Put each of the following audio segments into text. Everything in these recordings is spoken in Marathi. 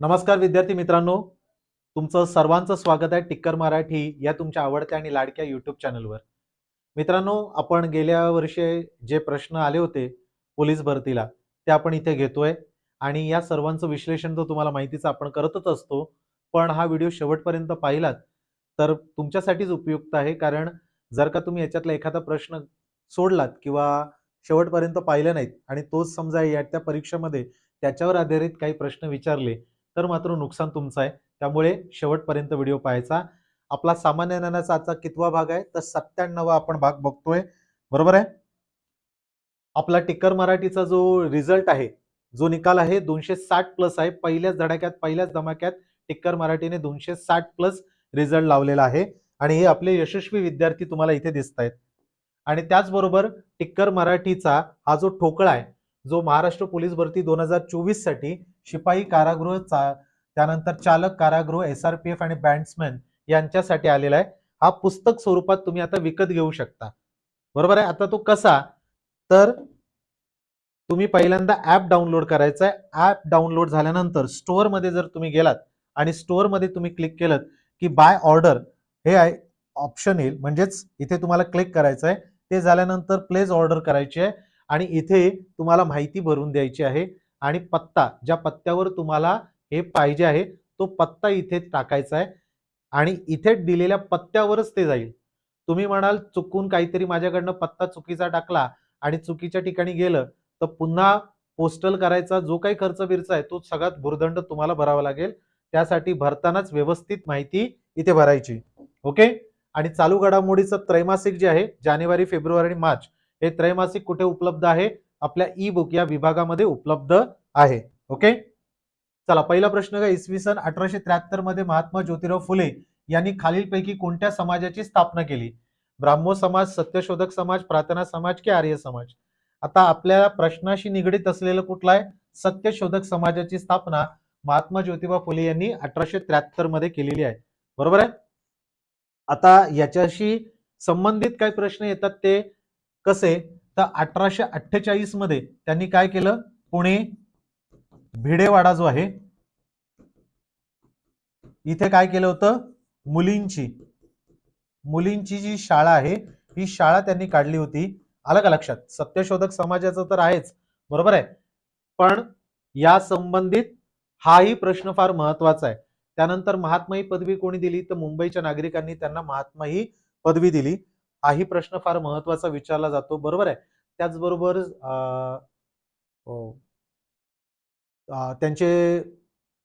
नमस्कार विद्यार्थी मित्रांनो. तुमचं सर्वांचं स्वागत आहे टिक्कर मराठी या तुमच्या आवडत्या आणि लाडक्या युट्यूब चॅनलवर मित्रांनो आपण गेल्या वर्षी जे प्रश्न आले होते पोलीस भरतीला ते आपण इथे घेतोय. आणि या सर्वांचं विश्लेषण तर तुम्हाला माहितीचं आपण करतच असतो. पण हा व्हिडिओ शेवटपर्यंत पाहिलात तर तुमच्यासाठीच उपयुक्त आहे. कारण जर का तुम्ही याच्यातला एखादा प्रश्न सोडलात किंवा शेवटपर्यंत पाहिले नाहीत आणि तोच समजा या त्या परीक्षेमध्ये त्याच्यावर आधारित काही प्रश्न विचारले तर मात्र नुकसान तुमचं आहे. त्यामुळे शेवटपर्यंत व्हिडिओ पाहायचा. आपला सामान्य ज्ञानाचा आजचा कितवा भाग आहे तर सत्त्याण्णवा आपण भाग बघतोय. बरोबर आहे? आपला टिक्कर मराठीचा जो रिझल्ट आहे जो निकाल आहे दोनशे साठ प्लस आहे. पहिल्याच धडाक्यात पहिल्याच धमाक्यात टिक्कर मराठीने दोनशे साठ प्लस रिझल्ट लावलेला आहे. आणि हे आपले यशस्वी विद्यार्थी तुम्हाला इथे दिसत आहेत. आणि त्याचबरोबर टिक्कर मराठीचा हा जो ठोकळा आहे जो महाराष्ट्र पोलीस भरती दोन हजार चोवीससाठी शिपाई कारागृह चा- त्यानंतर चालक कारागृह एस आर पी एफ आणि बँड्समॅन यांच्यासाठी आलेला आहे. हा पुस्तक स्वरूपात तुम्ही आता विकत घेऊ शकता. बरोबर आहे? आता तो कसा? तर तुम्ही पहिल्यांदा ऍप डाउनलोड करायचा आहे. ऍप डाउनलोड झाल्यानंतर स्टोअरमध्ये जर तुम्ही गेलात आणि स्टोअरमध्ये तुम्ही क्लिक केलं की बाय ऑर्डर हे आहे ऑप्शन येईल. म्हणजेच इथे तुम्हाला क्लिक करायचं आहे. ते झाल्यानंतर प्लेस ऑर्डर करायची आहे आणि इथे तुम्हाला माहिती भरून द्यायची आहे. आणि पत्ता ज्या पत्त्यावर तुम्हाला हे पाहिजे आहे तो पत्ता इथे टाकायचा आहे. आणि इथे दिलेल्या पत्त्यावरच ते जाईल. तुम्ही म्हणाल चुकून काहीतरी माझ्याकडनं पत्ता चुकीचा टाकला आणि चुकीच्या ठिकाणी गेलं तर पुन्हा पोस्टल करायचा जो काही खर्च बिर्च आहे तो सगळ्यात भुर्दंड तुम्हाला भरावा लागेल. त्यासाठी भरतानाच व्यवस्थित माहिती इथे भरायची. ओके? आणि चालू घडामोडीचं त्रैमासिक जे आहे जानेवारी फेब्रुवारी आणि मार्च हे त्रैमासिक कुठे उपलब्ध आहे? आपल्या ई बुक या विभागामध्ये उपलब्ध आहे. ओके चला पहिला प्रश्न काय इसवी सन अठराशे त्र्याहत्तरमध्ये महात्मा ज्योतिराव फुले यांनी खालीलपैकी कोणत्या समाजाची स्थापना केली? ब्राह्मो समाज सत्यशोधक समाज प्रार्थना समाज की आर्य समाज? आता आपल्या प्रश्नाशी निगडीत असलेलं कुठला आहे? सत्यशोधक समाजाची स्थापना महात्मा ज्योतिबा फुले यांनी अठराशे त्र्याहत्तरमध्ये केलेली आहे. बरोबर आहे? आता याच्याशी संबंधित काही प्रश्न येतात ते कसे? तर अठराशे अठ्ठेचाळीसमध्ये त्यांनी काय केलं? पुणे भिडेवाडा जो आहे इथे काय केलं होतं? मुलींची मुलींची जी शाळा आहे ही शाळा त्यांनी काढली होती. आलं का लक्षात? सत्यशोधक समाजाचं तर आहेच बरोबर आहे? पण या संबंधित हाही प्रश्न फार महत्त्वाचा आहे. त्यानंतर महात्मा ही पदवी कोणी दिली? तर मुंबईच्या नागरिकांनी त्यांना महात्मा ही पदवी दिली. हाही प्रश्न फार महत्त्वाचा विचारला जातो. बरोबर आहे? त्याचबरोबर हो. त्यांचे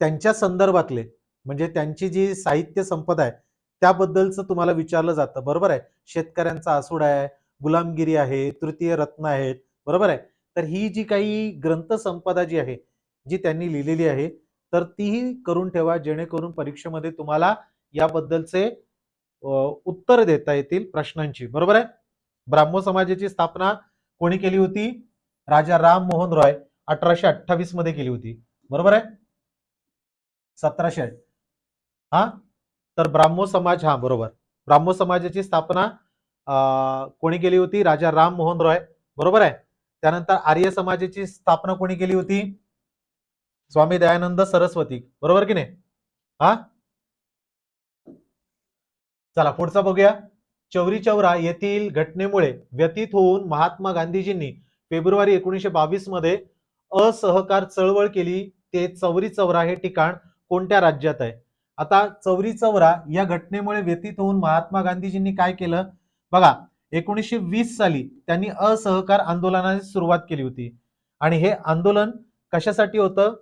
त्यांच्या संदर्भातले म्हणजे त्यांची जी साहित्य संपदा आहे त्याबद्दलचं तुम्हाला विचारलं जातं. बरोबर आहे? शेतकऱ्यांचा आसूड आहे गुलामगिरी आहे तृतीय रत्न आहेत. बरोबर आहे? तर ही जी काही ग्रंथसंपदा जी आहे जी त्यांनी लिहिलेली आहे तर तीही करून ठेवा जेणेकरून परीक्षेमध्ये तुम्हाला याबद्दलचे उत्तर देता येतील प्रश्नांची. बरोबर आहे? ब्राह्मो समाजाची स्थापना कोणी केली होती? राजा राम मोहन रॉय अठराशे अठ्ठावीसमध्ये केली होती. बरोबर आहे? सतराशे हा? तर ब्राह्मो समाज हा बरोबर. ब्राह्मो समाजाची स्थापना कोणी केली होती? राजा राम मोहन रॉय. बरोबर आहे? त्यानंतर आर्य समाजाची स्थापना कोणी केली होती? स्वामी दयानंद सरस्वती. बरोबर की नाही? हा? चला पुढचा बघूया. चौरी चौरा येथील घटनेमुळे व्यतीत होऊन महात्मा गांधीजींनी फेब्रुवारी एकोणीसशे बावीसमध्ये असहकार चळवळ केली. ते चौरी चौरा हे ठिकाण कोणत्या राज्यात आहे? आता चौरी चौरा या घटनेमुळे व्यतीत होऊन महात्मा गांधीजींनी काय केलं? बघा एकोणीसशे वीस साली त्यांनी असहकार आंदोलनाची सुरुवात केली होती. आणि हे आंदोलन कशासाठी होतं?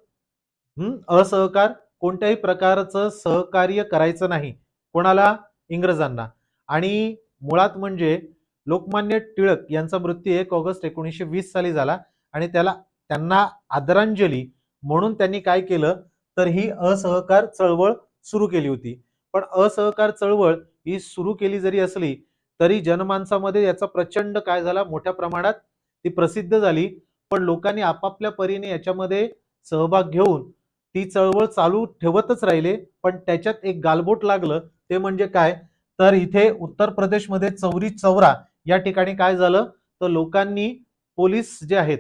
हम्म असहकार कोणत्याही प्रकारचं सहकार्य करायचं नाही. कोणाला? इंग्रजांना. आणि मुळात म्हणजे लोकमान्य टिळक यांचा मृत्यू एक ऑगस्ट एकोणीसशे वीस साली झाला आणि त्याला त्यांना आदरांजली म्हणून त्यांनी काय केलं? तर ही असहकार चळवळ सुरू केली होती. पण असहकार चळवळ ही सुरू केली जरी असली तरी जनमानसामध्ये याचा प्रचंड काय झाला? मोठ्या प्रमाणात ती प्रसिद्ध झाली. पण लोकांनी आपापल्या परीने याच्यामध्ये सहभाग घेऊन ती चळवळ चालू ठेवतच राहिले. पण त्याच्यात एक गालबोट लागलं. ते म्हणजे काय? तर इथे उत्तर प्रदेशमध्ये चौरी चौरा या ठिकाणी काय झालं? तर लोकांनी पोलीस जे आहेत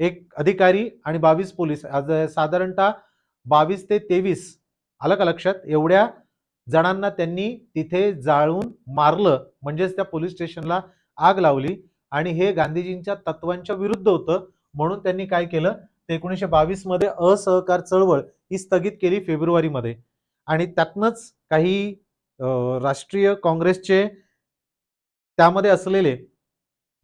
एक अधिकारी आणि बावीस पोलीस साधारणतः बावीस ते तेवीस आलं का लक्षात? एवढ्या जणांना त्यांनी तिथे जाळून मारलं म्हणजेच त्या पोलीस स्टेशनला आग लावली आणि हे गांधीजींच्या तत्वांच्या विरुद्ध होतं. म्हणून त्यांनी काय केलं? ते एकोणीसशे बावीसमध्ये असहकार चळवळ ही स्थगित केली फेब्रुवारीमध्ये. आणि त्यातनंच काही राष्ट्रीय काँग्रेसचे त्यामध्ये असलेले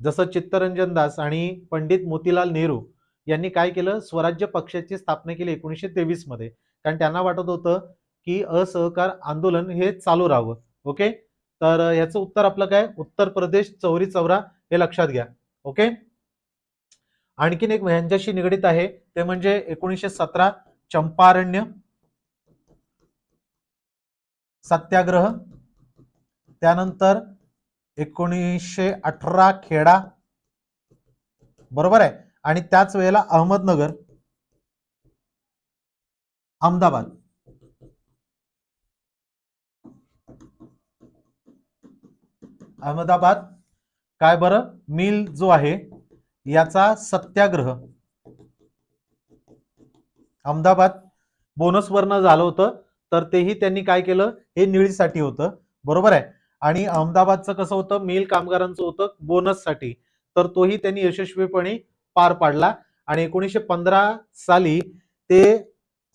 जसं चित्तरंजन दास आणि पंडित मोतीलाल नेहरू यांनी काय केलं? स्वराज्य पक्षाची स्थापना केली एकोणीसशे तेवीसमध्ये. कारण त्यांना वाटत होतं की असहकार आंदोलन हे चालू राहावं. ओके? तर ह्याचं याचं उत्तर आपलं काय? उत्तर प्रदेश चौरी चौरा हे लक्षात घ्या. ओके? आणखीन एक ह्यांच्याशी निगडीत आहे. ते म्हणजे एकोणीसशे सतरा चंपारण्य. सत्याग्रह त्यानंतर एकोणीसशे अठरा खेडा. बरोबर आहे? आणि त्याच वेळेला अहमदनगर अहमदाबाद. अहमदाबाद काय बरं? मिल जो आहे याचा सत्याग्रह. अहमदाबाद बोनसवरनं झालं होतं. तर तेही त्यांनी काय केलं? हे निळीसाठी होतं. बरोबर आहे? आणि अहमदाबादचं कसं होतं? मिल कामगारांचं होतं बोनससाठी तर तोही त्यांनी यशस्वीपणे पार पाडला. आणि एकोणीसशे पंधरा साली ते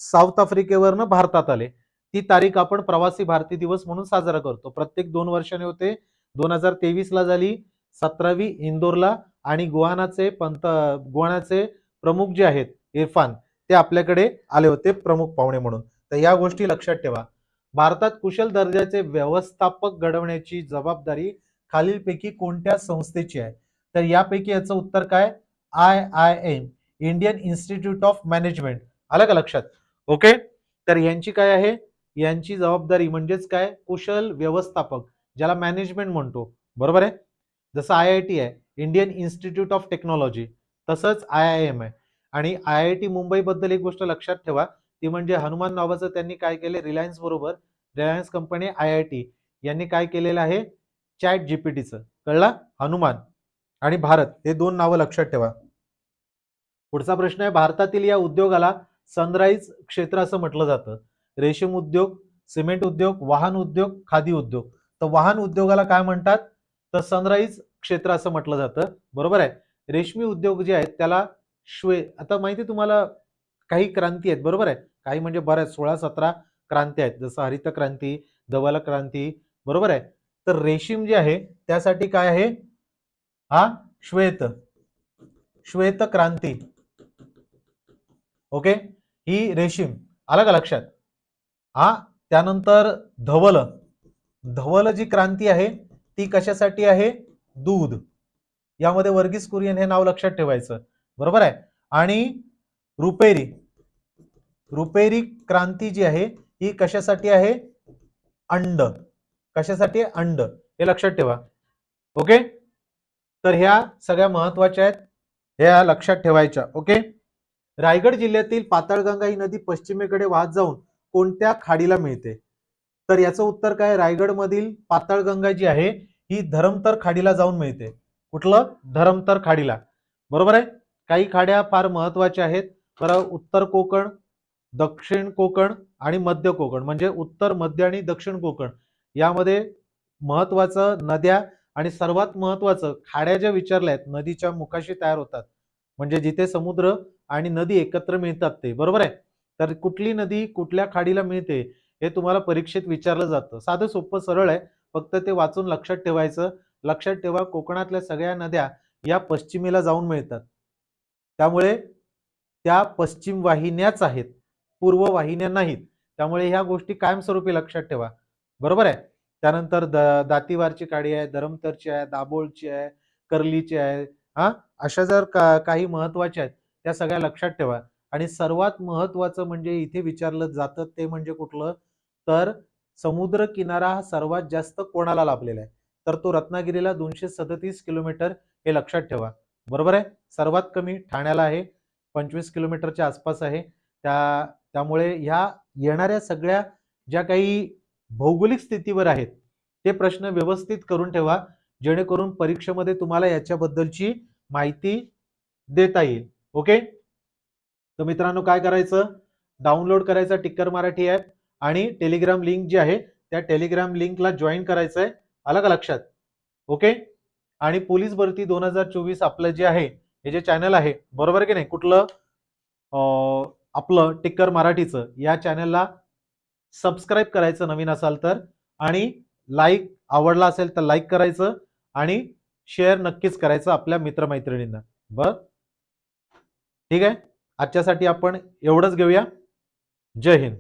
साऊथ आफ्रिकेवरनं भारतात आले. ती तारीख आपण प्रवासी भारतीय दिवस म्हणून साजरा करतो. प्रत्येक दोन वर्षाने होते. दोन हजार तेवीस ला झाली सतरावी इंदोरला आणि गुहानाचे पंत गुहानाचे प्रमुख जे आहेत इरफान ते आपल्याकडे आले होते प्रमुख पाहुणे म्हणून. तर या गोष्टी लक्षात ठेवा. भारतात कुशल दर्जाचे व्यवस्थापक घडवण्याची जबाबदारी खालीलपैकी कोणत्या संस्थेची आहे? तर यापैकी याचं उत्तर काय? I I M Indian Institute of Management आलं का लक्षात? ओके? तर यांची काय आहे? यांची जबाबदारी म्हणजेच काय? कुशल व्यवस्थापक ज्याला मॅनेजमेंट म्हणतो. बरोबर आहे? जसं आय आय टी आहे इंडियन इन्स्टिट्यूट ऑफ टेक्नॉलॉजी तसंच आय आय एम आहे. आणि आय आय टी मुंबईबद्दल एक गोष्ट लक्षात ठेवा. ती म्हणजे हनुमान नावाचं त्यांनी काय केले? रिलायन्स बरोबर. Reliance company I I T यांनी काय केलेलं आहे? चॅट जीपीटीचं कळला? हनुमान आणि भारत हे दोन नावं लक्षात ठेवा. पुढचा प्रश्न आहे भारतातील या उद्योगाला सनराईज क्षेत्र असं म्हटलं जातं. रेशीम उद्योग सिमेंट उद्योग वाहन उद्योग खादी उद्योग. तर वाहन उद्योगाला काय म्हणतात? तर सनराईज क्षेत्र असं म्हटलं जातं. बरोबर आहे? रेशमी उद्योग जे आहेत त्याला श्वे आता माहिती तुम्हाला काही क्रांती आहेत. बरोबर आहे? काही म्हणजे बऱ्याच सोळा सतरा क्रांती आहेत. जसं हरित क्रांती धवल क्रांती बरोबर आहे? तर रेशीम जे आहे त्यासाठी काय आहे? हा? श्वेत. श्वेत क्रांती. ओके? ही रेशीम. आलं का लक्षात? हा? त्यानंतर धवल. धवल जी क्रांती आहे ती कशासाठी आहे? दूध. यामध्ये वर्गीस कुरियन हे नाव लक्षात ठेवायचं. बरोबर आहे? आणि रुपेरी. रुपेरी क्रांती जी आहे ही कशासाठी आहे? अंड. कशासाठी? आहे? अंड. हे लक्षात ठेवा. ओके? तर ह्या सगळ्या महत्त्वाच्या आहेत. ह्या लक्षात ठेवायच्या. ओके? रायगड जिल्ह्यातील पाताळगंगा ही नदी पश्चिमेकडे वाहत जाऊन कोणत्या खाडीला मिळते? तर याचं उत्तर काय? रायगडमधील पाताळगंगा जी आहे ही धरमतर खाडीला जाऊन मिळते. कुठलं? धरमतर खाडीला. बरोबर आहे? काही खाड्या फार महत्त्वाच्या आहेत. बरं उत्तर कोकण दक्षिण कोकण आणि मध्य कोकण म्हणजे उत्तर मध्य आणि दक्षिण कोकण यामध्ये महत्वाचं नद्या आणि सर्वात महत्वाचं खाड्या ज्या विचारल्या आहेत नदीच्या मुखाशी तयार होतात. म्हणजे जिथे समुद्र आणि नदी एकत्र मिळतात ते बरोबर आहे? तर कुठली नदी कुठल्या खाडीला मिळते हे तुम्हाला परीक्षेत विचारलं जातं. साधं सोपं सरळ आहे फक्त ते वाचून लक्षात ठेवायचं. लक्षात ठेवा कोकणातल्या सगळ्या नद्या या पश्चिमेला जाऊन मिळतात. त्यामुळे त्या पश्चिम वाहिन्याच आहेत. पूर्व वाहिन्या नाहीत. त्यामुळे ह्या गोष्टी कायमस्वरूपी लक्षात ठेवा. बरोबर आहे? त्यानंतर द दातीवारची काडी आहे धरमतरची आहे दाभोळची आहे कर्लीची आहे हा? अशा जर का काही महत्त्वाच्या आहेत त्या सगळ्या लक्षात ठेवा. आणि सर्वात महत्वाचं म्हणजे इथे विचारलं जातं ते म्हणजे कुठलं? तर समुद्र किनारा हा सर्वात जास्त कोणाला लाभलेला आहे? तर तो रत्नागिरीला दोनशे सदतीस किलोमीटर हे लक्षात ठेवा. बरोबर आहे? सर्वात कमी ठाण्याला आहे पंचवीस किलोमीटरच्या आसपास आहे. त्या त्यामुळे ह्या येणाऱ्या सगळ्या ज्या काही भौगोलिक स्थितीवर आहेत ते प्रश्न व्यवस्थित करून ठेवा जेणेकरून परीक्षेमध्ये तुम्हाला याच्याबद्दलची माहिती देता येईल. ओके? तर मित्रांनो काय करायचं? डाउनलोड करायचं टिक्कर मराठी ॲप आणि टेलिग्राम लिंक जी आहे त्या टेलिग्राम लिंकला जॉईन करायचं आहे आलं का लक्षात? ओके? आणि पोलीस भरती दोन हजार चोवीस आपलं जे आहे हे जे चॅनल आहे बरोबर की नाही? कुठलं? आपलं टिक्कर मराठीचं या चॅनलला सबस्क्राईब करायचं नवीन असाल तर आणि लाईक आवडला असेल तर लाईक करायचं आणि शेअर नक्कीच करायचं आपल्या मित्रमैत्रिणींना. बर? ठीक आहे? आजच्यासाठी आपण एवढंच घेऊया. जय हिंद.